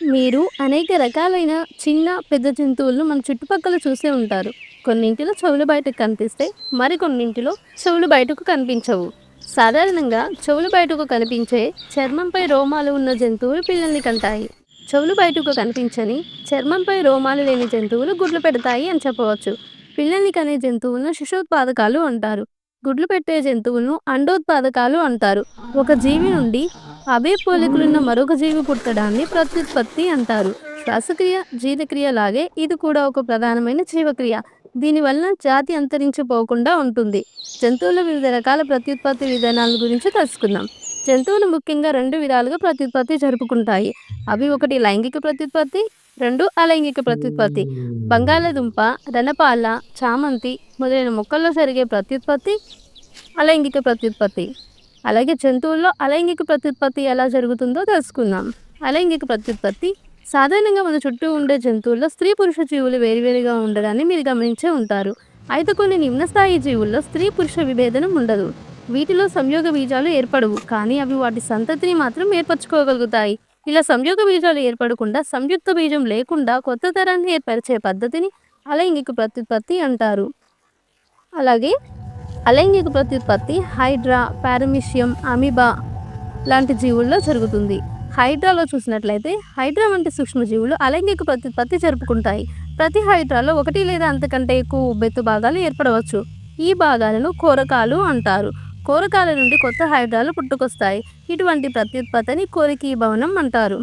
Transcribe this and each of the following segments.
మీరు అనేక రకాలైన చిన్న పెద్ద జంతువులను మన చుట్టుపక్కల చూసే ఉంటారు. కొన్నింటిలో చెవులు బయటకు కనిపిస్తే మరికొన్నింటిలో చెవులు బయటకు కనిపించవు. సాధారణంగా చెవులు బయటకు కనిపించే చర్మంపై రోమాలు ఉన్న జంతువులు పిల్లల్ని కంటాయి. చెవులు బయటకు కనిపించని చర్మంపై రోమాలు లేని జంతువులు గుడ్లు పెడతాయి అని చెప్పవచ్చు. పిల్లల్ని కనే జంతువులను శిశోత్పాదకాలు అంటారు. గుడ్లు పెట్టే జంతువులను అండోత్పాదకాలు అంటారు. ఒక జీవి నుండి అవే పోలికలున్న మరొక జీవి పుట్టడాన్ని ప్రత్యుత్పత్తి అంటారు. శ్వాసక్రియ జీర్ణక్రియ లాగే ఇది కూడా ఒక ప్రధానమైన జీవక్రియ. దీనివల్ల జాతి అంతరించిపోకుండా ఉంటుంది. జంతువుల వివిధ రకాల ప్రత్యుత్పత్తి విధానాల గురించి తెలుసుకుందాం. జంతువులు ముఖ్యంగా రెండు విధాలుగా ప్రత్యుత్పత్తి జరుపుకుంటాయి. అవి ఒకటి లైంగిక ప్రత్యుత్పత్తి రెండు అలైంగిక ప్రత్యుత్పత్తి. బంగాళదుంప రణపాల చామంతి మొదలైన మొక్కల్లో జరిగే ప్రత్యుత్పత్తి అలైంగిక ప్రత్యుత్పత్తి. అలాగే జంతువుల్లో అలైంగిక ప్రత్యుత్పత్తి ఎలా జరుగుతుందో తెలుసుకుందాం. అలైంగిక ప్రత్యుత్పత్తి సాధారణంగా మన చుట్టూ ఉండే జంతువుల్లో స్త్రీ పురుష జీవులు వేరువేరుగా ఉండడాన్ని మీరు గమనించే ఉంటారు. అయితే కొన్ని నిమ్న స్థాయి జీవుల్లో స్త్రీ పురుష విభేదనం ఉండదు. వీటిలో సంయోగ బీజాలు ఏర్పడవు. కానీ అవి వాటి సంతతిని మాత్రం ఏర్పరచుకోగలుగుతాయి. ఇలా సంయోగ బీజాలు ఏర్పడకుండా సంయుక్త బీజం లేకుండా కొత్త తరాన్ని ఏర్పరిచే పద్ధతిని అలైంగిక ప్రత్యుత్పత్తి అంటారు. అలాగే అలైంగిక ప్రత్యుత్పత్తి హైడ్రా పారమిషియం అమీబా లాంటి జీవుల్లో జరుగుతుంది. హైడ్రాలో చూసినట్లయితే హైడ్రా వంటి సూక్ష్మజీవులు అలైంగిక ప్రత్యుత్పత్తి జరుపుకుంటాయి. ప్రతి హైడ్రాలో ఒకటి లేదా అంతకంటే ఎక్కువ ఉబ్బెత్తు భాగాలు ఏర్పడవచ్చు. ఈ భాగాలను కోరకాలు అంటారు. కోరకాల నుండి కొత్త హైడ్రాలు పుట్టుకొస్తాయి. ఇటువంటి ప్రత్యుత్పత్తిని కోరికీ భవనం అంటారు.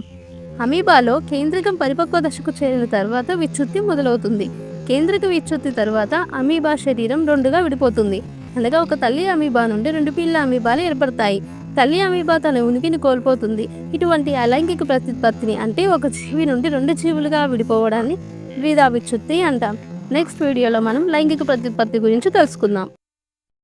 అమీబాలో కేంద్రకం పరిపక్వ దశకు చేరిన తర్వాత విచ్చుత్తి మొదలవుతుంది. కేంద్రక విచ్చుత్తి తర్వాత అమీబా శరీరం రెండుగా విడిపోతుంది. అనగా ఒక తల్లి అమీబా నుండి రెండు పిల్ల అమీబాలు ఏర్పడతాయి. తల్లి అమీబా తన ఉనికిని కోల్పోతుంది. ఇటువంటి అలైంగిక ప్రత్యుత్పత్తిని అంటే ఒక జీవి నుండి రెండు జీవులుగా విడిపోవడాన్ని ద్విధా విచ్చుత్తి అంటాం. నెక్స్ట్ వీడియోలో మనం లైంగిక ప్రత్యుత్పత్తి గురించి తెలుసుకుందాం.